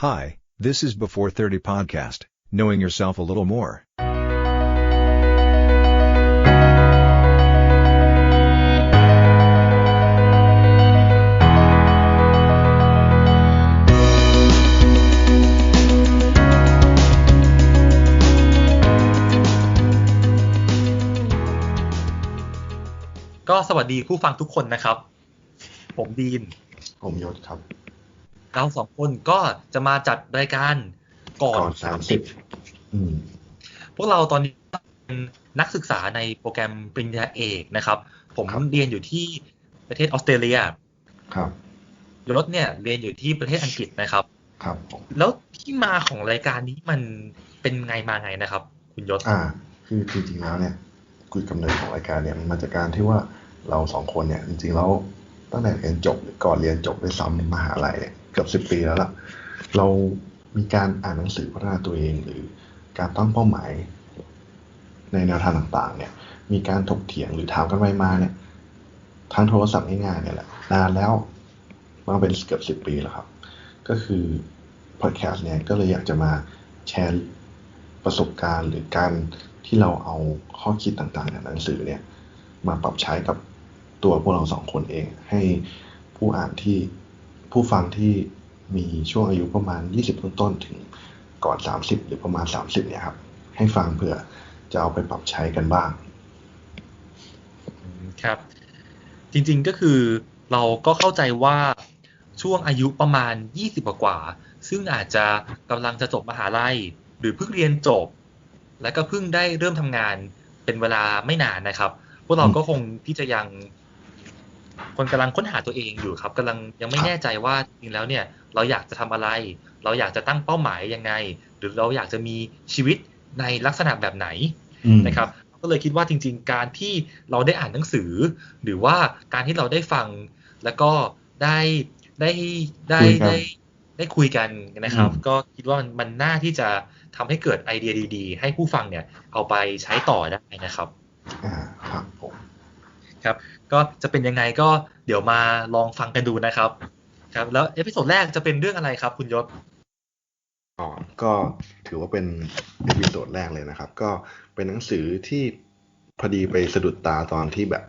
Hi, this is Before 30 Podcast, knowing yourself a little more. ก็สวัสดีผู้ฟังทุกคนนะครับ ผมดีน ผมยศครับ เราสองคนก็จะมาจัดรายการก่อนก่อนสามสิบอืมพวกเราตอนนี้เป็นนักศึกษาในโปรแกรมปริญญาเอกนะครับ ผมครับเรียนอยู่ที่ประเทศออสเตรเลีย ครับยศเนี่ยเรียนอยู่ที่ประเทศอังกฤษนะครับ ครับผมแล้วที่มาของรายการนี้มันเป็นไงมาไงนะครับ คุณยศอ่า คือจริงๆแล้วเนี่ยคุยกำเนิดของรายการเนี่ยมันมาจากการที่ว่าเราสองคนเนี่ยจริงๆแล้วตั้งแต่เรียนจบหรือก่อนเรียนจบด้วยซ้ำมหาลัยเนี่ย เกือบสิบปีแล้วล่ะ เรามีการอ่านหนังสือพัฒนาตัวเองหรือการตั้งเป้าหมาย ในแนวทางต่างๆ เนี่ย มีการถกเถียงหรือถามกันไปมาเนี่ยทางโทรศัพท์ง่ายๆเนี่ยแหละนานแล้วมาเป็นเกือบสิบปีแล้วครับ ก็คือพอดแคสต์เนี่ยก็เลยอยากจะมาแชร์ประสบการณ์ หรือการที่เราเอาข้อคิดต่างๆในหนังสือเนี่ยมาปรับใช้กับตัวพวกเราสองคนเอง ให้ผู้อ่านที่ ผู้ฟังที่มีช่วงอายุประมาณ 20 ต้นๆถึงก่อน 30 หรือประมาณ 30 เนี่ยครับ ให้ฟังเผื่อจะเอาไปปรับใช้กันบ้าง ครับ จริงๆก็คือเราก็เข้าใจว่าช่วงอายุประมาณ 20 กว่า ซึ่งอาจจะกำลังจะจบมหาลัย หรือเพิ่งเรียนจบ และก็เพิ่งได้เริ่มทำงานเป็นเวลาไม่นานนะครับ พวกเราก็คงที่จะยัง คนกำลังค้นหาตัวเองอยู่ครับกำลังยังไม่ครับแน่ใจว่าจริงๆแล้วเนี่ยเราอยากจะทำอะไร เราอยากจะตั้งเป้าหมายยังไง หรือเราอยากจะมีชีวิตในลักษณะแบบไหนอืมนะครับ ก็เลยคิดว่าจริง ๆ การที่เราได้อ่านหนังสือ หรือว่าการที่เราได้ฟังแล้วก็ได้ได้ได้คุยกันได้ได้คุยกันนะครับอืมก็คิดว่ามันมันน่าที่จะทำให้เกิดไอเดียดี ๆ ให้ผู้ฟังเนี่ยเอาไปใช้ต่อได้นะครับอ่าครับผม ครับก็จะเป็นยังไงก็เดี๋ยวมาลองฟังกันดูนะครับครับ แล้วเอพิโซดแรกจะเป็นเรื่องอะไรครับคุณยศอ๋อก็ถือว่าเป็นเอพิโซดแรกเลยนะครับ ก็เป็นหนังสือที่พอดีไปสะดุดตาตอนที่แบบ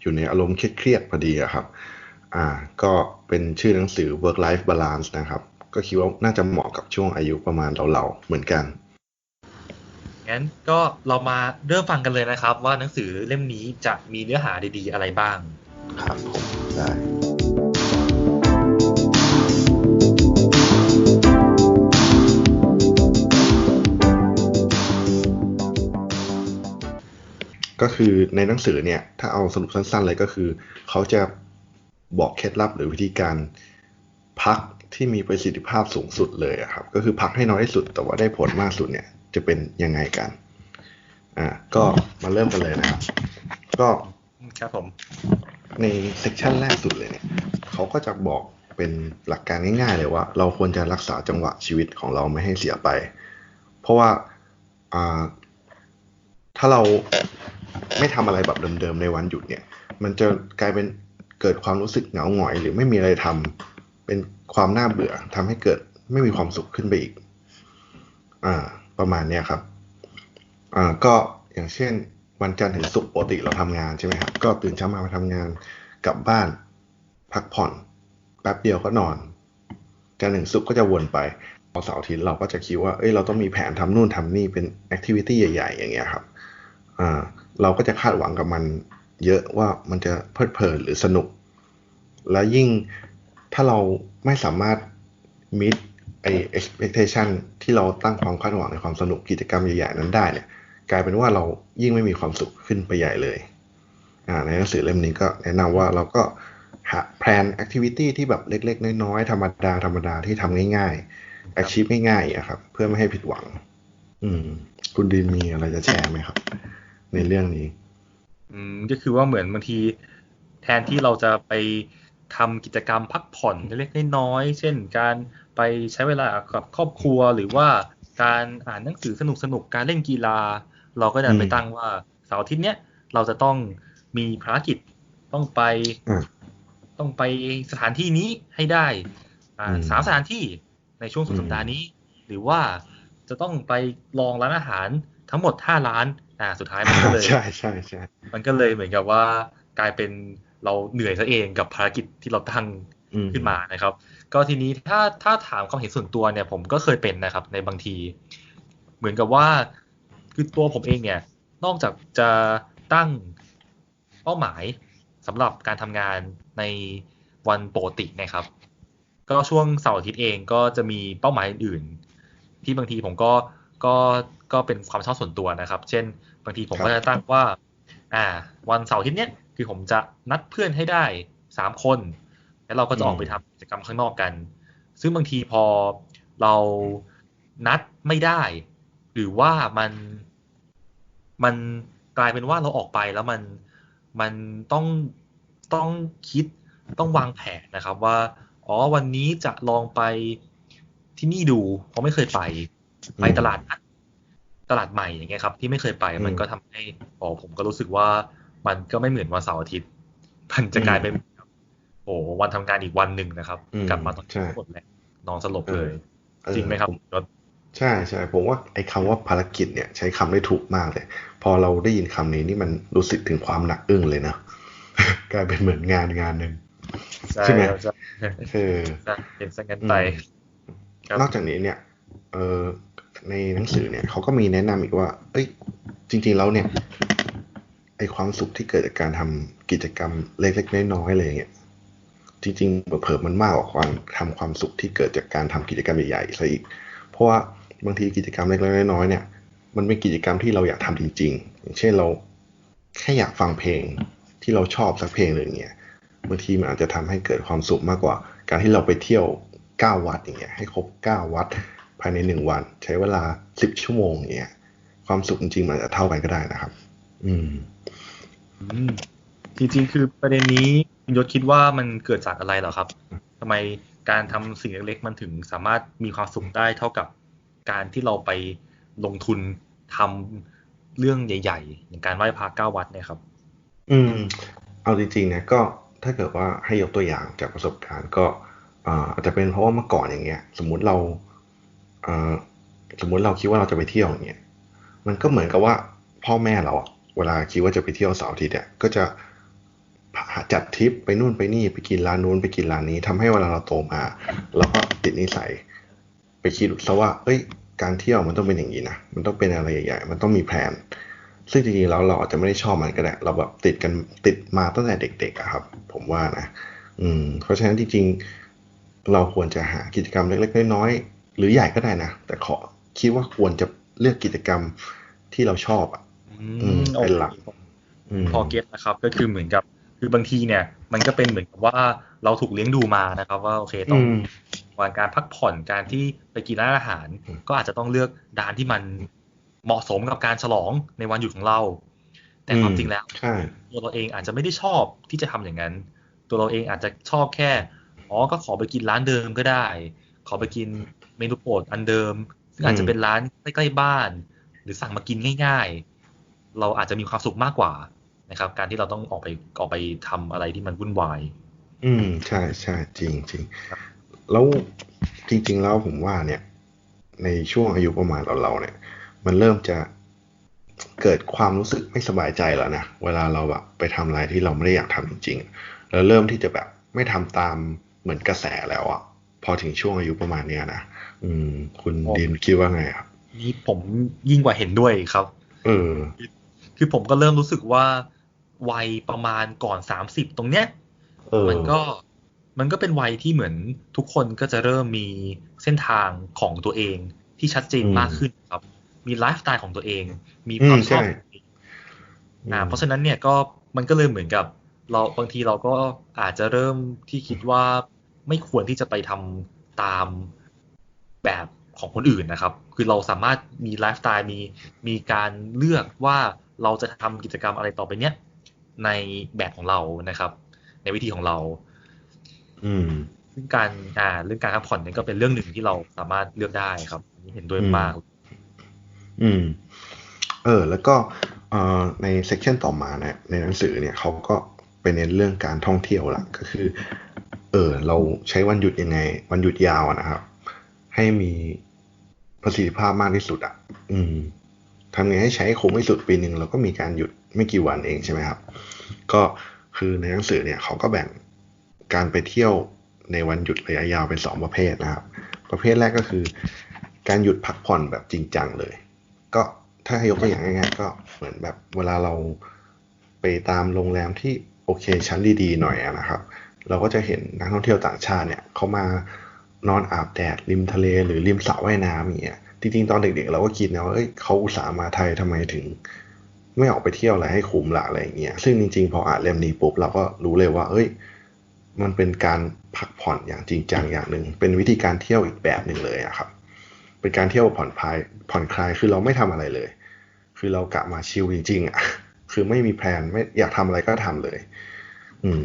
อยู่ในอารมณ์เครียดๆพอดีอะครับ อ่า ก็เป็นชื่อหนังสือ work life balance นะครับ ก็คิดว่าน่าจะเหมาะกับช่วงอายุประมาณเราๆเหมือนกัน งั้นก็เรามาเริ่มฟังกันเลยนะครับ ว่าหนังสือเล่มนี้จะมีเนื้อหาดีๆอะไรบ้าง ครับผมได้ก็คือในหนังสือเนี่ย ถ้าเอาสรุปสั้นๆเลยก็คือ เขาจะบอกเคล็ดลับหรือวิธีการพักที่มีประสิทธิภาพสูงสุดเลยอะครับ ก็คือพักให้น้อยที่สุดแต่ว่าได้ผลมากสุดเนี่ย จะเป็นยังไงกัน อ่า ก็มาเริ่มกันเลยนะครับ ก็ครับผม ในเซกชันแรกสุดเลยเนี่ยเขาก็จะบอกเป็นหลักการง่ายๆเลยว่า เราควรจะรักษาจังหวะชีวิตของเราไม่ให้เสียไป เพราะว่าอ่าถ้าเราไม่ทำอะไรแบบเดิมๆในวันหยุดเนี่ย มันจะกลายเป็นเกิดความรู้สึกเหงาหงอย หรือไม่มีอะไรทำเป็นความน่าเบื่อทำให้เกิดไม่มีความสุขขึ้นไปอีก อ่า ประมาณเนี้ยครับอ่าก็อย่างเช่น วันจันทร์ถึงศุกร์ปกติเราทำงานใช่ไหมครับก็ตื่นเช้ามามาทำงานกลับบ้าน พักผ่อน แป๊บเดียวก็นอนจันทร์ถึงศุกร์ก็จะวนไปพอเสาร์อาทิตย์เราก็จะคิดว่า เอ้ย เราต้องมีแผนทำนู่นทำนี่เป็นแอคทิวิตี้ใหญ่ ๆ อย่างเงี้ยครับ อ่า เราก็จะคาดหวังกับมัน เยอะว่ามันจะเพลิดเพลินหรือสนุก แล้วยิ่งถ้าเราไม่สามารถ meet ไอ expectation ที่เราตั้งความคาดหวังในความสนุกกิจกรรมใหญ่ๆนั้นได้เนี่ย กลายเป็นว่าเรายิ่งไม่มีความสุขขึ้นไปใหญ่เลยอ่าในหนังสือเล่มนี้ก็แนะนำว่าเราก็หาแพลนแอคทิวิตี้ที่แบบเล็ก ๆ น้อยๆธรรมดาธรรมดาที่ทำง่ายๆ achieve ง่ายๆอะครับ เพื่อไม่ให้ผิดหวัง อืม คุณดีนมีอะไรจะแชร์ไหมครับ ในเรื่องนี้ อืมก็คือว่าเหมือนบางที แทนที่เราจะไป ทำกิจกรรมพักผ่อนเล็กๆน้อยๆเช่น การไปใช้เวลากับครอบครัวหรือว่าการอ่านหนังสือสนุกๆการเล่นกีฬา เราก็จะอืมไปตั้งว่าเสาร์อาทิตย์เนี้ยเราจะต้องมีภารกิจต้องไปอ่าต้องไปสถานที่นี้ให้ได้อ่าอืมสามสถานที่ในช่วงสุดสัปดาห์นี้ หรือว่าจะต้องไปลองร้านอาหารทั้งหมดห้าร้านอ่าสุดท้ายมันก็เลยใช่ใช่ใช่มันก็เลยเหมือนกับว่ากลายเป็น เราเหนื่อยซะเองกับภารกิจที่เราตั้งอืมขึ้นมานะครับ ก็ทีนี้ถ้าถ้าถามความเห็นส่วนตัวเนี่ย ผมก็เคยเป็นนะครับ ในบางที เหมือนกับว่าคือตัวผมเองเนี่ย นอกจากจะตั้งเป้าหมายสำหรับการทำงานในวันปกตินะครับ ก็ช่วงเสาร์อาทิตย์เองก็จะมีเป้าหมายอื่นๆที่บางทีผมก็ก็ก็เป็นความชอบส่วนตัวนะครับ เช่น บางทีผมก็จะตั้งว่า อ่า วันเสาร์อาทิตย์เนี้ย คือผมจะนัดเพื่อนให้ได้สามคน แล้วเราก็จะออกไปทำกิจกรรมข้างนอกกัน ซึ่งบางทีพอเรานัดไม่ได้ หรือว่ามันมันกลายเป็นว่าเราออกไปแล้วมันมันต้องต้องคิดต้องวางแผนนะครับว่า อ๋อวันนี้จะลองไปที่นี่ดูเพราะไม่เคยไปไปตลาดนัดตลาดใหม่อย่างเงี้ยครับ ที่ไม่เคยไปอืมมันก็ทำให้อ๋อผมก็รู้สึกว่า มันก็ไม่เหมือนวันเสาร์อาทิตย์มันจะกลายเป็นโอ้วันทำงานอีกวันหนึ่งนะครับอืมกลับมาตอนใช่หมดแล้วนอนสลบเลยเออจริงไหมครับผยศใช่ใช่ผมว่าไอ้คำว่าภารกิจเนี่ยใช้คำได้ถูกมากเลย พอเราได้ยินคำนี้นี่มันรู้สึกถึงความหนักอึ้งเลยนะกลายเป็นเหมือนงานงานหนึ่งใช่ไหมครับใช่เออใช่เป็นสังกันไปครับนอกจากนี้เนี่ย เออในหนังสือเนี่ยเขาก็มีแนะนำอีกว่า เอ้ย จริง ๆ แล้วเนี่ยไอ ความสุขที่เกิดจากการทำกิจกรรมเล็กๆน้อยๆอะไรอย่างเงี้ยจริงๆเผลอมันมากกว่าความทำความสุขที่เกิดจากการทำกิจกรรมใหญ่ๆซะอีก เพราะว่าบางทีกิจกรรมเล็กๆน้อยๆเนี่ย มันเป็นกิจกรรมที่เราอยากทำจริง ๆ อย่างเช่นเราแค่อยากฟังเพลงที่เราชอบสักเพลงหนึ่งเนี่ยบางทีมันอาจจะทำให้เกิดความสุขมากกว่า การที่เราไปเที่ยว 9 วัดอย่างเงี้ยให้ครบ 9 วัดภายใน 1 วัน ใช้เวลา 10 ชั่วโมงอย่างเงี้ยความสุขจริงๆมันอาจจะเท่ากันก็ได้นะครับ อืม จริงๆ คือประเด็นนี้ยศคิดว่ามันเกิดจากอะไรเหรอครับทำไมการทำสิ่งเล็กๆ มันถึงสามารถมีความสุขได้เท่ากับการที่เราไปลงทุนทำเรื่องใหญ่ ๆ อย่างการไหว้พระเก้าวัดเนี่ยครับ อืม เอาจริงๆนะก็ถ้าเกิดว่าให้ยกตัวอย่างจากประสบการณ์ก็อาจจะเป็นเพราะว่าเมื่อก่อนอย่างเงี้ย สมมุติเราอ่าสมมุติเราคิดว่าเราจะไปเที่ยวอย่างเงี้ยมันก็เหมือนกับว่าพ่อแม่เราอะ เวลาคิดว่าจะไปเที่ยวเสาร์อาทิตย์เนี่ยก็จะจัดทริปไปนู่นไปนี่ไปกินร้านนู้นไปกินร้านนี้ทำให้เวลาเราโตมาเราก็ติดนิสัย ไปคิดซะว่า เอ้ย การเที่ยวมันต้องเป็นอย่างนี้นะมันต้องเป็นอะไรใหญ่ๆมันต้องมีแผนซึ่งจริงๆแล้วเราอาจจะไม่ได้ชอบมันก็ได้เราแบบติดกันติดมาตั้งแต่เด็กๆอะครับ ผมว่านะอืม เพราะฉะนั้นจริงๆ เราควรจะหากิจกรรมเล็กๆน้อยๆหรือใหญ่ก็ได้นะแต่ขอคิดว่าควรจะเลือกกิจกรรมที่เราชอบอะ เป็นหลักอืมพอเก็ตนะครับ ก็คือเหมือนกับ คือบางทีเนี่ย มันก็เป็นเหมือนกับว่าเราถูกเลี้ยงดูมานะครับ ว่าโอเคต้องอืมวันการพักผ่อนการที่ไปกินร้านอาหารอืมก็อาจจะต้องเลือกร้านที่มันเหมาะสมกับการฉลองในวันหยุดของเรา แต่ความจริงแล้วใช่ตัวเราเองอาจจะไม่ได้ชอบที่จะทำอย่างนั้น ตัวเราเองอาจจะชอบแค่อ๋อก็ขอไปกินร้านเดิมก็ได้ ขอไปกินเมนูโปรดอันเดิม ซึ่งอาจจะเป็นร้านใกล้ๆบ้าน หรือสั่งมากินง่าย ๆ เราอาจจะมีความสุขมากกว่านะครับ การที่เราต้องออกไปออกไปทำอะไรที่มันวุ่นวาย อืมใช่ใช่จริงจริงแล้วจริง ๆ แล้วผมว่าเนี่ย ในช่วงอายุประมาณเราเราๆเนี่ย มันเริ่มจะเกิดความรู้สึกไม่สบายใจแล้วนะเวลาเราแบบไปทำอะไรที่เราไม่ได้อยากทำจริงๆแล้วเริ่มที่จะแบบไม่ทำตามเหมือนกระแสแล้วอะพอถึงช่วงอายุประมาณเนี้ยนะอืม คุณผมดินคิดว่าไงครับนี่ผมยิ่งกว่าเห็นด้วยครับ เออ คือผมก็เริ่มรู้สึกว่าวัยประมาณก่อนสามสิบตรงเนี้ยเออมันก็มันก็เป็นวัยที่เหมือนทุกคนก็จะเริ่มมีเส้นทางของตัวเองที่ชัดเจนอืมมากขึ้นครับ มีไลฟ์สไตล์ของตัวเอง มีอืมความชอบใช่ของตัวเองอ่าเพราะฉะนั้นเนี่ยก็มันก็เลยเหมือนกับ เราบางทีเราก็อาจจะเริ่มที่คิดว่าไม่ควรที่จะไปทำตามแบบของคนอื่นนะครับ คือเราสามารถมีไลฟ์สไตล์มีมีการเลือกว่า เราจะทำกิจกรรมอะไรต่อไปเนี้ยในแบบของเรานะครับ ในวิธีของเรา อืมซึ่งการอ่าเรื่องการพักผ่อนเนี่ยก็เป็นเรื่องหนึ่งที่เราสามารถเลือกได้ครับอันนี้เห็นด้วยอืมมาก อืม เออ แล้วก็เอ่อในเซกชันต่อมาเนี่ยในหนังสือเนี่ยเขาก็ไปเน้นเรื่องการท่องเที่ยวละก็คือ เออ เราใช้วันหยุดยังไง วันหยุดยาวอะนะครับ ให้มีประสิทธิภาพมากที่สุดอะ อืม ทำไงให้ใช้คุ้มที่สุดปีหนึ่งเราก็มีการหยุดไม่กี่วันเองใช่ไหมครับ ก็คือในหนังสือเนี่ยเขาก็แบ่งการไปเที่ยวในวันหยุดระยะยาวเป็นสองประเภทนะครับ ประเภทแรกก็คือ การหยุดพักผ่อนแบบจริงจังเลย ก็ถ้ายกตัวอย่างง่ายๆก็เหมือนแบบเวลาเราไปตามโรงแรมที่โอเคชั้นดีๆหน่อยนะครับ เราก็จะเห็นนักท่องเที่ยวต่างชาติเนี่ยเขามานอนอาบแดดริมทะเลหรือริมสระว่ายน้ำอย่างเงี้ย จริงๆตอนเด็กๆ เราก็คิดนะว่าเอ้ยเขาอุตส่าห์มาไทยทำไมถึง ไม่ออกไปเที่ยวอะไรให้คุ้มละอะไรอย่างเงี้ยซึ่งจริงๆ พออ่านเล่มนี้ปุ๊บเราก็รู้เลยว่า เอ้ย มันเป็นการพักผ่อนอย่างจริงจังอย่างหนึ่งเป็นวิธีการเที่ยวอีกแบบหนึ่งเลยอะครับ เป็นการเที่ยวผ่อนคลายผ่อนคลายคือเราไม่ทำอะไรเลย คือเรากะมาชิลจริงๆอะคือไม่มีแพลนไม่อยากทำอะไรก็ทำเลย อืม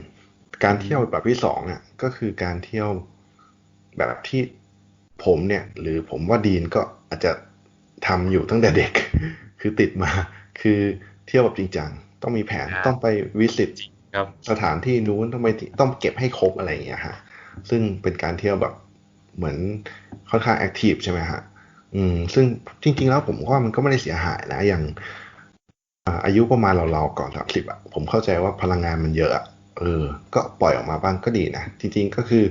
การเที่ยวแบบที่สองอะ ก็คือการเที่ยวแบบที่ผมเนี่ย หรือผมว่าดีนก็ อาจจะทำอยู่ตั้งแต่เด็ก คือติดมา คือเที่ยวแบบจริงจัง ต้องมีแผนครับต้องไปวิสิตครับสถานที่นู้นต้องไปต้องเก็บให้ครบอะไรอย่างเงี้ยฮะ ซึ่งเป็นการเที่ยวแบบเหมือนค่อนข้างแอคทีฟใช่ไหมฮะ อืม ซึ่งจริง ๆ แล้วผมว่ามันก็ไม่ได้เสียหายนะ อย่างอ่าอายุประมาณเราๆก่อนสามสิบอะผมเข้าใจว่าพลังงานมันเยอะอะเออ ก็ปล่อยออกมาบ้างก็ดีนะ จริง ๆ ก็คือ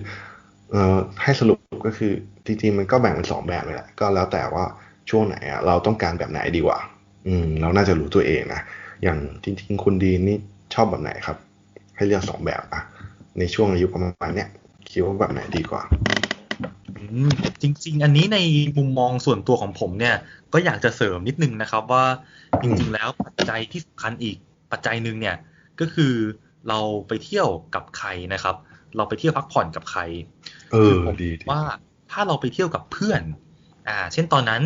เอ่อให้สรุปก็คือจริงๆมันก็แบ่งเป็นสองแบบเลยแหละก็แล้วแต่ว่าช่วงไหนอะเราต้องการแบบไหนดีกว่า อืม เราน่าจะรู้ตัวเองนะอย่างจริง ๆ คุณดีนี่ชอบแบบไหนครับ ให้เลือกสองแบบอะในช่วงอายุประมาณเนี้ยคิดว่าแบบไหนดีกว่าอืมจริง ๆ อันนี้ในมุมมองส่วนตัวของผมเนี่ย ก็อยากจะเสริมนิดนึงนะครับว่าจริง ๆ แล้วปัจจัยที่สำคัญอีกปัจจัยหนึ่งเนี่ย ก็คือเราไปเที่ยวกับใครนะครับ เราไปเที่ยวพักผ่อนกับใคร เออผมดีดีว่าถ้าเราไปเที่ยวกับเพื่อน อ่า เช่นตอนนั้น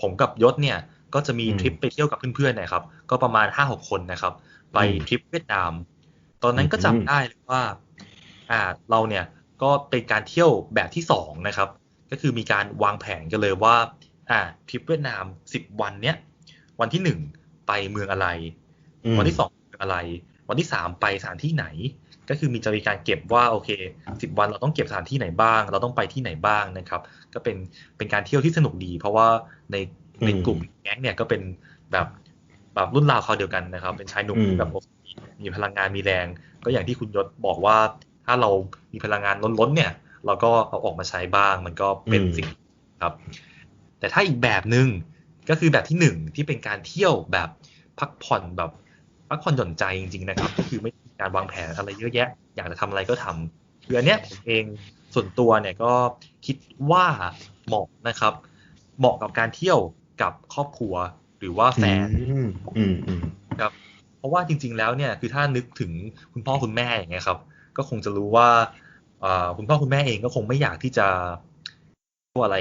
ผมกับยศเนี่ยก็จะมีอืมทริปไปเที่ยวกับเพื่อนๆนะครับ ก็ประมาณห้าหกคนนะครับ ไปอืมทริปเวียดนาม ตอนนั้นก็จำอืมได้เลยว่า อ่า เราเนี่ยก็เป็นการเที่ยวแบบที่สองนะครับ ก็คือมีการวางแผนกันเลยว่า อ่าทริปเวียดนามสิบวันเนี้ยวันที่หนึ่งไปเมืองอะไรอืมวันที่สองเป็นอะไร วันที่สามไปสถานที่ไหน ก็คือมีจะมีการเก็บว่าโอเคสิบวันเราต้องเก็บสถานที่ไหนบ้าง เราต้องไปที่ไหนบ้างนะครับ ก็เป็นเป็นการเที่ยวที่สนุกดี เพราะว่าในในกลุ่มแก๊งเนี่ยก็เป็นแบบแบบรุ่นราวคราวเดียวกันนะครับ เป็นชายหนุ่มอืมแบบโอเคมีพลังงานมีแรง ก็อย่างที่คุณยศบอกว่า ถ้าเรามีพลังงานล้นๆเนี่ย เราก็เอาออกมาใช้บ้าง มันก็เป็นสิ่งครับ แต่ถ้าอีกแบบหนึ่งก็คือแบบที่หนึ่งที่เป็นการเที่ยวแบบพักผ่อนแบบพักผ่อนหย่อนใจจริง ๆนะครับ ก็คือไม่มี การวางแผนอะไรเยอะแยะ อยากจะทำอะไรก็ทำคืออันเนี้ยผมเองส่วนตัวเนี่ยก็คิดว่าเหมาะนะครับ เหมาะกับการเที่ยวกับครอบครัวหรือว่าแฟนอืมอืมอืมครับเพราะว่าจริง ๆ แล้วเนี่ยคือถ้านึกถึงคุณพ่อคุณแม่อย่างเงี้ยครับ ก็คงจะรู้ว่าเอ่อคุณพ่อคุณแม่เองก็คงไม่อยากที่จะพวกอะไร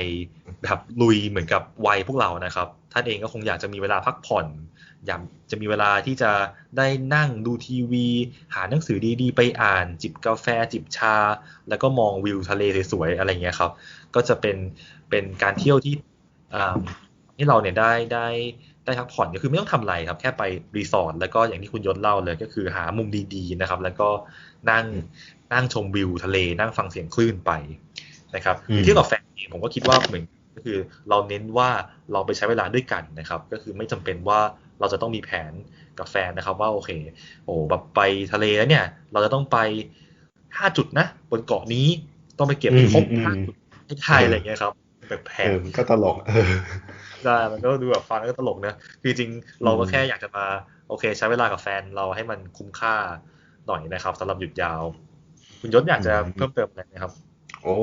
แบบลุยเหมือนกับวัยพวกเรานะครับ ท่านเองก็คงอยากจะมีเวลาพักผ่อนอยากจะมีเวลาที่จะได้นั่งดูทีวี หาหนังสือดีๆ ไปอ่าน จิบกาแฟจิบชา แล้วก็มองวิวทะเลสวยๆอะไรเงี้ยครับ ก็จะเป็นเป็นการเที่ยวที่อ่าที่เราเนี่ยได้ได้ได้พักผ่อนก็คือไม่ต้องทำอะไรครับ แค่ไปรีสอร์ทแล้วก็อย่างที่คุณยศเล่าเลยก็คือหามุมดีๆนะครับ แล้วก็นั่งนั่งชมวิวทะเล นั่งฟังเสียงคลื่นไปนะครับอืมเที่ยวกับแฟนเองผมก็คิดว่าเหมือน ก็คือเราเน้นว่าเราไปใช้เวลาด้วยกันนะครับ ก็คือไม่จำเป็นว่าเราจะต้องมีแผนกับแฟนนะครับว่าโอเค โอ้แบบไปทะเลแล้วเนี่ย เราจะต้องไปห้าจุดนะบนเกาะนี้ต้องไปเก็บให้ครบอืมห้าอืมจุดให้ได้อะไรอย่างเงี้ยครับแบบแผเอนอมันก็ตลกเออใช่มันก็ดูแบบฟังแล้วก็ตลกนะคือจริงๆเราก็อืมแค่อยากจะมา โอเค ใช้เวลากับแฟนเราให้มันคุ้มค่าหน่อยนะครับสำหรับหยุดยาว คุณยศอยากจะเพิ่มเติมอะไรไหมครับ โอ้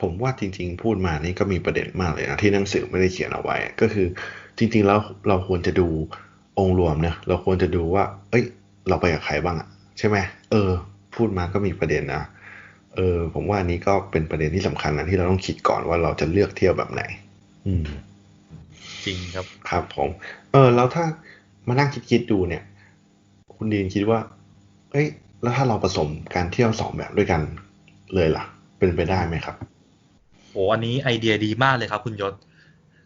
ผมว่าจริง ๆ พูดมานี่ก็มีประเด็นมากเลยนะที่หนังสือไม่ได้เขียนเอาไว้ ก็คือจริง ๆ แล้วเราควรจะดูองค์รวมนะเราควรจะดูว่า เอ้ย เราไปกับใครบ้างอะใช่ไหมเออ พูดมาก็มีประเด็นนะเออ ผมว่าอันนี้ก็เป็นประเด็นที่สำคัญนะที่เราต้องคิดก่อนว่าเราจะเลือกเที่ยวแบบไหน อืม จริงครับครับผมเออ แล้วถ้ามานั่งคิดๆดูเนี่ย คุณดีนคิดว่า เอ้ย แล้วถ้าเราผสมการเที่ยวสองแบบด้วยกันเลยล่ะ เป็นไปได้ไหมครับโอ้อันนี้ไอเดียดีมากเลยครับ คุณยศ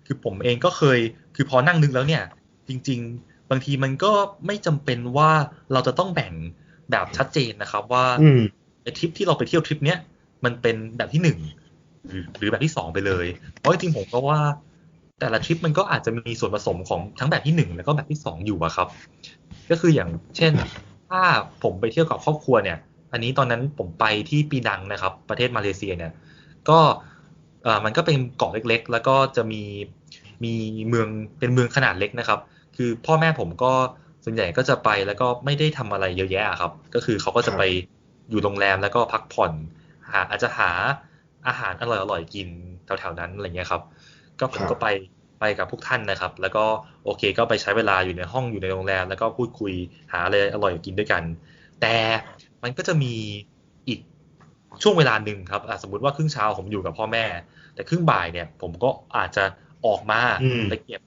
คือผมเองก็เคย คือพอนั่งนึกแล้วเนี่ย จริง ๆ บางทีมันก็ไม่จำเป็นว่าเราจะต้องแบ่งแบบชัดเจนนะครับ ว่าอืมไอทริปที่เราไปเที่ยวทริปเนี้ยมันเป็นแบบที่หนึ่งหรือหรือแบบที่สองไปเลย เพราะจริงๆผมก็ว่า แต่ละทริปมันก็อาจจะมีส่วนผสมของทั้งแบบที่หนึ่งแล้วก็แบบที่สองอยู่อะครับ ก็คืออย่างเช่น ถ้าผมไปเที่ยวกับครอบครัวเนี่ย อันนี้ตอนนั้นผมไปที่ปีนังนะครับ ประเทศมาเลเซียเนี่ย ก็เอ่อมันก็เป็นเกาะเล็กๆ แล้วก็จะมีมีเมืองเป็นเมืองขนาดเล็กนะครับ คือพ่อแม่ผมก็ส่วนใหญ่ก็จะไปแล้วก็ไม่ได้ทำอะไรเยอะแยะครับ ก็คือเขาก็จะไปอยู่โรงแรมแล้วก็พักผ่อนหาอาจจะหาอาหารอร่อยๆกินแถวๆนั้นอะไรเงี้ยครับ ก็ผมก็ไปไปกับพวกท่านนะครับ แล้วก็โอเคก็ไปใช้เวลาอยู่ในห้องอยู่ในโรงแรม แล้วก็พูดคุยหาอะไรอร่อยกินด้วยกัน แต่ มันก็จะมีอีกช่วงเวลาหนึ่งครับอะสมมติว่าครึ่งเช้าผมอยู่กับพ่อแม่ แต่ครึ่งบ่ายเนี่ย ผมก็อาจจะออกมาอืมไปเก็บ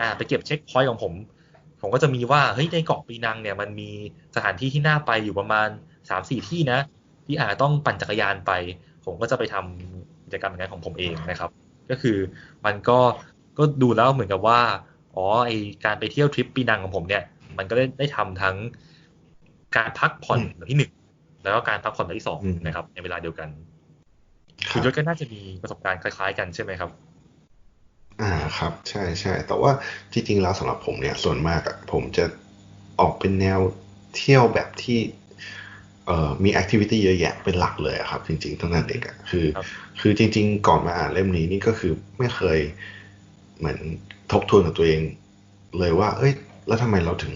อ่าไปเก็บเช็คพอยต์ของผม ผมก็จะมีว่าเฮ้ยในเกาะปีนังเนี่ยมันมีสถานที่ที่น่าไปอยู่ประมาณสามสี่ที่นะ ที่อาจจะต้องปั่นจักรยานไป ผมก็จะไปทำกิจกรรมอย่างนั้นของผมเองนะครับ ก็คือมันก็ก็ดูแล้วเหมือนกับว่าอ๋อไอการไปเที่ยวทริปปีนังของผมเนี่ย มันก็ได้ได้ทำทั้ง การพักผ่อนอืมแบบที่หนึ่งแล้วก็การพักผ่อนแบบที่สองอืมนะครับ ในเวลาเดียวกันคคุรัณบยศก็น่าจะมีประสบการณ์คล้าย ๆ กันใช่ไหมครับ อ่าครับ ใช่ใช่แต่ว่าจริงๆแล้วสำหรับผมเนี่ยส่วนมากอะผมจะออกเป็นแนวเที่ยวแบบที่เอ่อมีแอคทิวิตี้เยอะแยะเป็นหลักเลยอะครับ จริงๆตั้งแต่เด็กอะคือครับคือจริง ๆ ก่อนมาอ่านเล่มนี้นี่ก็คือไม่เคยเหมือนทบทวนกับตัวเอง เลยว่า เอ้ย แล้วทำไมเราถึง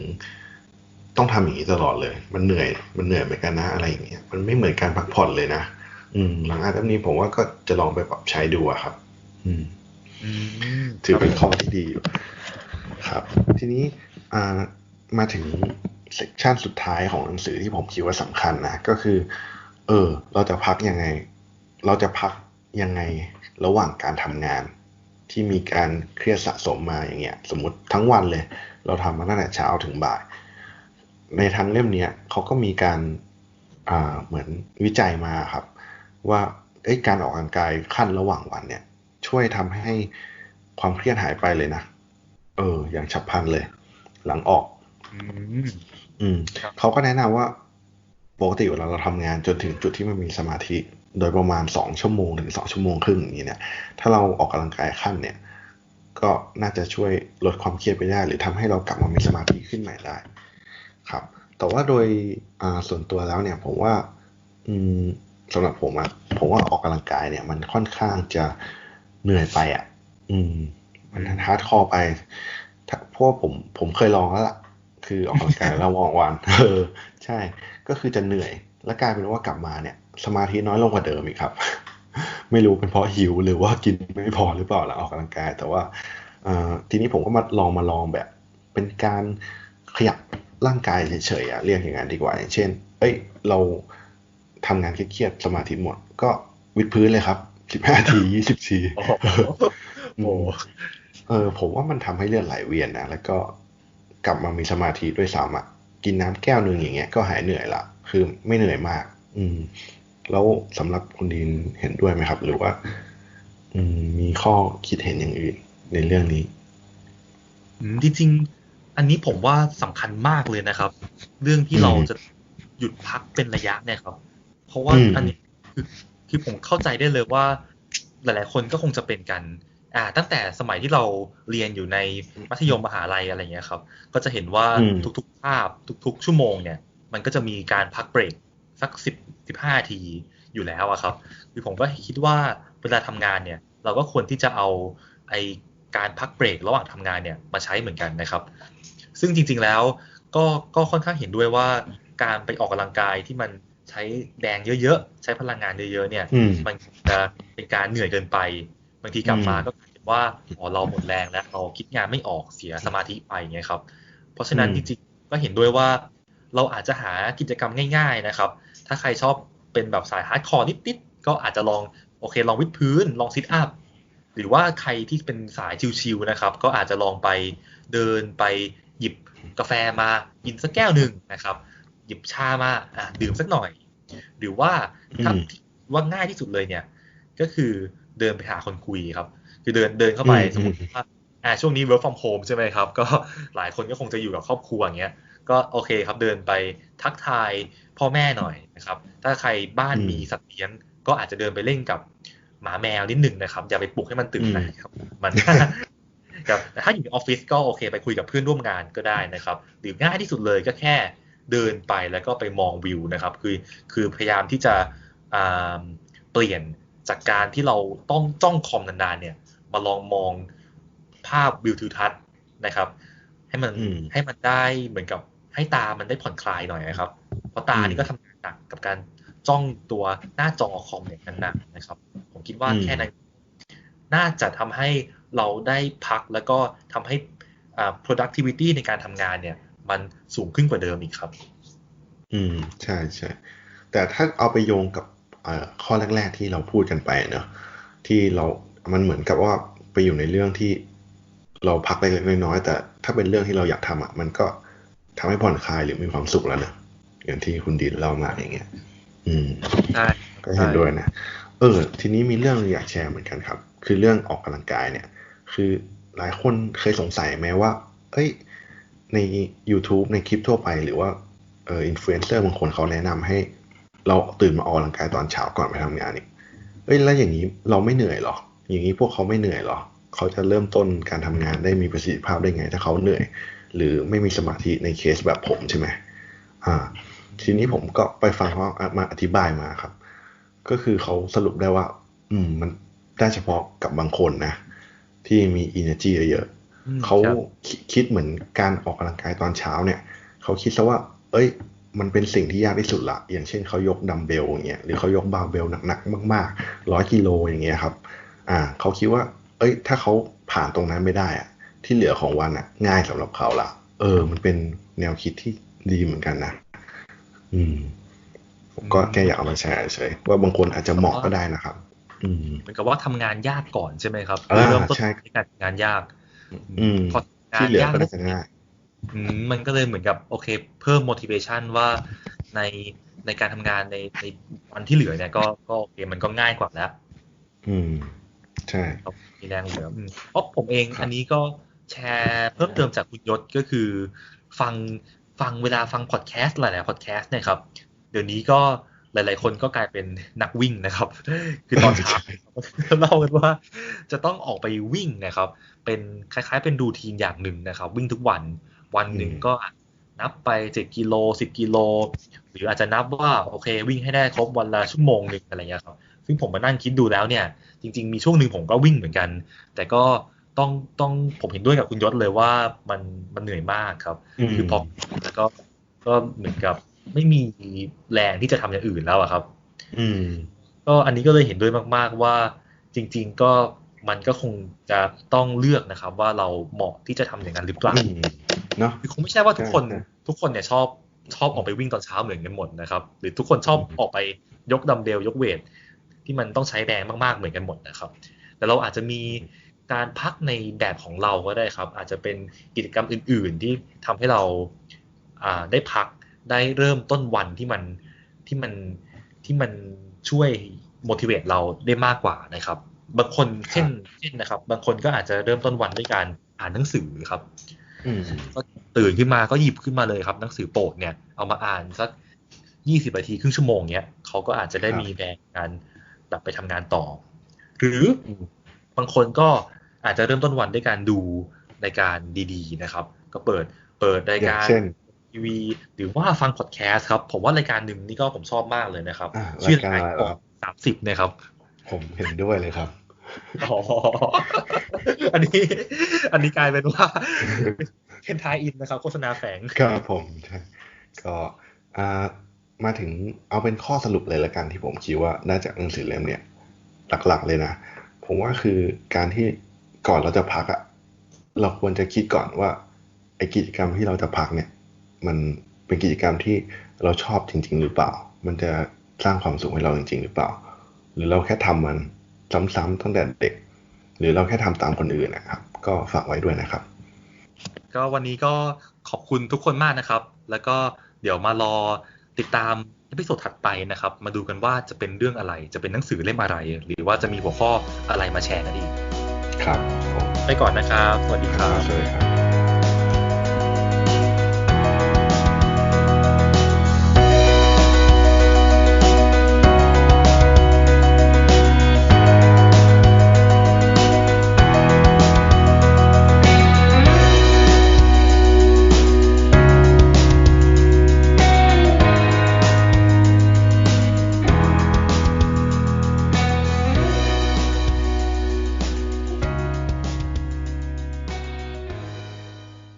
ต้องทำอย่างนี้ตลอดเลย มันเหนื่อย มันเหนื่อยเหมือนกันนะอะไรอย่างเงี้ย มันไม่เหมือนการพักผ่อนเลยนะ อืม หลังอ่านเล่มนี้ผมว่าก็จะลองไปปรับใช้ดูอะครับอืมอืมถือเป็นข้อที่ดีอยู่ครับ ทีนี้อ่ามาถึงเซกชันสุดท้ายของหนังสือที่ผมคิดว่าสำคัญนะก็คือ เออ เราจะพักยังไง เราจะพักยังไงระหว่างการทำงาน ที่มีการเครียดสะสมมาอย่างเงี้ย สมมติทั้งวันเลย เราทำมาตั้งแต่เช้าถึงบ่าย ในทั้งเล่มเนี้ยเขาก็มีการอ่าเหมือนวิจัยมาครับ ว่าเอ้ยการออกกำลังกายขั้นระหว่างวันเนี่ย ช่วยทำให้ความเครียดหายไปเลยนะ เออ อย่างฉับพลันเลย หลังออก อืมอืมครับเขาก็แนะนำว่าปกติเวลาเราทำงานจนถึงจุดที่มันมีสมาธิ โดยประมาณสองชั่วโมงถึงสองชั่วโมงครึ่งอย่างนี้เนี่ย ถ้าเราออกกำลังกายขั้นเนี่ย ก็น่าจะช่วยลดความเครียดไปได้ หรือทำให้เรากลับมามีสมาธิขึ้นใหม่ได้ ครับ แต่ว่าโดยส่วนตัวแล้วเนี่ยผมว่าสำหรับผมอะผมว่าออกกำลังกายเนี่ย มันค่อนข้างจะเหนื่อยไปอะอืม มันฮาร์ดคอร์ไปถ้าเพราะว่าผมผมเคยลองแล้วล่ะ คือออกกำลังกายแล้ววางวันเออ ใช่ ก็คือจะเหนื่อย แล้วกลายเป็นว่ากลับมาเนี่ย สมาธิน้อยลงกว่าเดิมอีกครับ ไม่รู้เป็นเพราะหิวหรือว่ากินไม่พอหรือเปล่าหลังออกกำลังกาย แต่ว่าทีนี้ผมก็มาลองมาลองแบบ เป็นการขยับ ร่างกายเฉยๆอะเรียกอย่างนั้นดีกว่าอย่างเช่น เอ้ย เราทำงานเครียดๆสมาธิหมด ก็วิดพื้นเลยครับสิบห้าทียี่สิบทีโอ้โหโอ้โหเออ ผมว่ามันทำให้เลือดไหลเวียนนะแล้วก็กลับมามีสมาธิด้วยซ้ำอะกินน้ำแก้วหนึ่งอย่างเงี้ยก็หายเหนื่อยละคือไม่เหนื่อยมาก อืม แล้วสำหรับคุณดินเห็นด้วยไหมครับ หรือว่า อืม มีข้อคิดเห็นอย่างอื่นในเรื่องนี้อืมจริงๆ อันนี้ผมว่าสำคัญมากเลยนะครับ เรื่องที่อืมเราจะหยุดพักเป็นระยะเนี่ยครับ เพราะว่าอืมอันนี้คือคือผมเข้าใจได้เลยว่า หลาย ๆ คนก็คงจะเป็นกัน อ่า ตั้งแต่สมัยที่เราเรียนอยู่ในมัธยมมหาลัยอะไรเงี้ยครับ ก็จะเห็นว่าอืมทุก ๆ ภาพทุก ๆ ชั่วโมงเนี่ย มันก็จะมีการพักเบรกสักสิบสิบห้าทีอยู่แล้วอะครับคือผมก็คิดว่าเวลาทำงานเนี่ย เราก็ควรที่จะเอาไอการพักเบรกระหว่างทำงานเนี่ยมาใช้เหมือนกันนะครับ ซึ่งจริง ๆแล้วก็ก็ค่อนข้างเห็นด้วยว่าการไปออกกำลังกายที่มันใช้แรงเยอะๆ ใช้พลังงานเยอะๆเนี่ยอืมมันจะเป็นการเหนื่อยเกินไป บางทีกลับมาอืมก็กลายเป็นว่าอ๋อเราหมดแรงแล้วเราคิดงานไม่ออกเสียสมาธิไปอย่างเงี้ยครับ เพราะฉะนั้นอืจมริงๆก็เห็นด้วยว่าเราอาจจะหากิจกรรมง่าย ๆนะครับ ถ้าใครชอบเป็นแบบสายฮาร์ดคอร์นิดๆ ก็อาจจะลองโอเคลองวิดพื้น ลองซิทอัพหรือว่าใครที่เป็นสายชิลๆนะครับ ก็อาจจะลองไปเดินไปหยิบกาแฟมากินสักแก้วหนึ่งนะครับ หยิบชามาอะดื่มสักหน่อย หรือว่าถ้าอืมว่าง่ายที่สุดเลยเนี่ย ก็คือเดินไปหาคนคุยครับ คือเดินเดินเข้าไปอืมสมมติว่าอ่าช่วงนี้ work from home ใช่ไหมครับ ก็หลายคนก็คงจะอยู่กับครอบครัวอย่างเงี้ย ก็โอเคครับเดินไปทักทายพ่อแม่หน่อยนะครับ ถ้าใครบ้านอืมมีสัตว์เลี้ยง ก็อาจจะเดินไปเล่นกับหมาแมวนิดนึงนะครับ อย่าไปปลุกให้มันตื่นอืมนะครับ มัน ครับแต่ถ้าอยู่ในออฟฟิศก็โอเคไปคุยกับเพื่อนร่วมงานก็ได้นะครับ หรือง่ายที่สุดเลยก็แค่เดินไปแล้วก็ไปมองวิวนะครับ คือคือพยายามที่จะอ่าเปลี่ยนจากการที่เราต้องจ้องคอมนานๆเนี่ย มาลองมองภาพวิวทิวทัศน์นะครับ ให้มันอืมให้มันได้เหมือนกับให้ตามันได้ผ่อนคลายหน่อยนะครับ เพราะตานี่ก็ทำงานหนักกับการจ้องตัวหน้าจอคอมเนี่ยหนักๆนะครับ ผมคิดว่าอืมแค่นั้นน่าจะทำให้ เราได้พักแล้วก็ทำให้อ่า productivity ในการทำงานเนี่ย มันสูงขึ้นกว่าเดิมอีกครับ อืม ใช่ใช่แต่ถ้าเอาไปโยงกับเอ่อข้อแรก ๆ ที่เราพูดกันไปเนอะที่เรามันเหมือนกับว่าไปอยู่ในเรื่องที่เราพักเล็กๆน้อยๆแต่ถ้าเป็นเรื่องที่เราอยากทำอะ มันก็ทำให้ผ่อนคลายหรือมีความสุขแล้วเนอะอย่างที่คุณดีนเล่ามาอย่างเงี้ย อืมใช่ก็เห็นด้วยนะ เออ ทีนี้มีเรื่องอยากแชร์เหมือนกันครับ คือเรื่องออกกำลังกายเนี่ย คือหลายคนเคยสงสัยไหมว่า เอ้ย ใน YouTube ในคลิปทั่วไปหรือว่าเอออินฟลูเอนเซอร์บางคนเขาแนะนำให้ เราตื่นมาออกกำลังกายตอนเช้าก่อนไปทำงานอีกเอ้ยแล้วอย่างนี้เราไม่เหนื่อยหรอ อย่างนี้พวกเขาไม่เหนื่อยหรอ เขาจะเริ่มต้นการทำงานได้มีประสิทธิภาพได้ไง ถ้าเขาเหนื่อย หรือไม่มีสมาธิในเคสแบบผมใช่ไหมอ่า ทีนี้ผมก็ไปฟังเขามาอธิบายมาครับ ก็คือเขาสรุปได้ว่า อืมมันได้เฉพาะกับบางคนนะ ที่มี energy เยอะอืมๆเขาครับคิดคิดเหมือนการออกกำลังกายตอนเช้าเนี่ยเขาคิดซะว่า เอ้ย มันเป็นสิ่งที่ยากที่สุดละอย่างเช่นเขายกดัมเบลอย่างเงี้ยหรือเขายกบาร์เบลหนักๆมากๆร้อยกิโลอย่างเงี้ยครับ อ่าเขาคิดว่า เอ้ย ถ้าเขาผ่านตรงนั้นไม่ได้อะที่เหลือของวันอะง่ายสำหรับเขาละเออ มันเป็นแนวคิดที่ดีเหมือนกันนะอืมผมก็แค่อยากเอามาแชร์เฉยๆว่าบางคนอาจจะเหมาะก็ได้นะครับอืม เหมือนกับว่าทำงานยากก่อนใช่ไหมครับอ่าเริ่มต้นใช่ในการทำงานยากอืมพองาที่นเหลือยากก็น่าจะง่ายอืมมันก็เลยเหมือนกับโอเค เพิ่ม motivation ว่าในในการทำงานในในวันที่เหลือเนี่ยก็ก็โอเคมันก็ง่ายกว่าแล้ว อืม ใช่ครับมีแรงเหลืออืมเพราะผมเองครับอันนี้ก็แชร์เพิ่มเติมจากคุณยศก็คือ ฟังฟังเวลาฟังพอดแคสต์หลายๆพอดแคสต์เนี่ยครับ เดี๋ยวนี้ก็ หลาย ๆ คนก็กลายเป็นนักวิ่งนะครับ คือตอนเช้าเล่ากันว่า จะต้องออกไปวิ่งนะครับ เป็นคล้าย ๆ เป็นรูทีนอย่างหนึ่งนะครับ วิ่งทุกวันวันหนึ่งอืมก็นับไปเจ็ดกิโลสิบกิโล หรืออาจจะนับว่าโอเค วิ่งให้ได้ครบวันละชั่วโมงหนึ่งอะไรเงี้ยครับ ซึ่งผมมานั่งคิดดูแล้วเนี่ย จริง ๆ มีช่วงหนึ่งผมก็วิ่งเหมือนกัน แต่ก็ต้องต้องผมเห็นด้วยกับคุณยศเลยว่ามันมันเหนื่อยมากครับอืมคือพอแล้วก็ก็เหมือนกับ ไม่มีแรงที่จะทำอย่างอื่นแล้วอะครับ อืม ก็อันนี้ก็เลยเห็นด้วยมาก ๆ ว่าจริง ๆ ก็มันก็คงจะต้องเลือกนะครับ ว่าเราเหมาะที่จะทำอย่างนั้นหรือเปล่าอืมเนาะคือคงไม่ใช่ว่าทุกคนใช่ใช่ทุกคนเนี่ยชอบชอบออกไปวิ่งตอนเช้าเหมือนกันหมดนะครับ หรือทุกคนชอบอืมออกไปยกดัมเบลยกเวทที่มันต้องใช้แรงมากๆเหมือนกันหมดนะครับ แต่เราอาจจะมีการพักในแบบของเราก็ได้ครับ อาจจะเป็นกิจกรรมอื่น ๆ ที่ทำให้เราอ่าได้พัก ได้เริ่มต้นวันที่มันที่มันที่มันช่วย motivate เราได้มากกว่านะครับ บางคนเช่นเช่นนะครับ บางคนก็อาจจะเริ่มต้นวันด้วยการอ่านหนังสือครับอืมก็ตื่นขึ้นมาก็หยิบขึ้นมาเลยครับ หนังสือโปรดเนี่ยเอามาอ่านสักยี่สิบนาทีครึ่งชั่วโมงเนี้ยเขาก็อาจจะได้ครับมีแรงในการกลับไปทำงานต่อ หรือบางคนก็อาจจะเริ่มต้นวันด้วยการดูรายการดี ๆ นะครับ ก็เปิดเปิดรายอย่างการเช่น ทีวี หรือว่าฟังพอดแคสต์ครับ ผมว่ารายการหนึ่งนี่ก็ผมชอบมากเลยนะครับอ่าชื่อรายการอะไรกครับสามสิบนะครับ ผมเห็นด้วยเลยครับอ๋ออันนี้ อันนี้กลายเป็นว่าเป็นทายอินนะครับ โฆษณาแฝงครับผมใช่ก็อ่ามาถึงเอาเป็นข้อสรุปเลยละกันที่ผมคิดว่าน่าจากหนังสือเล่มเนี่ย หลักๆเลยนะ ผมว่าคือการที่ก่อนเราจะพักอะเราควรจะคิดก่อนว่าไอกิจกรรมที่เราจะพักเนี่ย มันเป็นกิจกรรมที่เราชอบจริง ๆ หรือเปล่า มันจะสร้างความสุขให้เราจริง ๆ หรือเปล่า หรือเราแค่ทำมันซ้ำๆตั้งแต่เด็ก หรือเราแค่ทำตามคนอื่นนะครับ ก็ฝากไว้ด้วยนะครับ ก็วันนี้ก็ขอบคุณทุกคนมากนะครับ แล้วก็เดี๋ยวมารอติดตามเอพิโซดถัดไปนะครับ มาดูกันว่าจะเป็นเรื่องอะไร จะเป็นหนังสือเล่มอะไร หรือว่าจะมีหัวข้ออะไรมาแชร์กันอีก ครับผมไปก่อนนะครับ สวัสดีครับสวัสดีครับ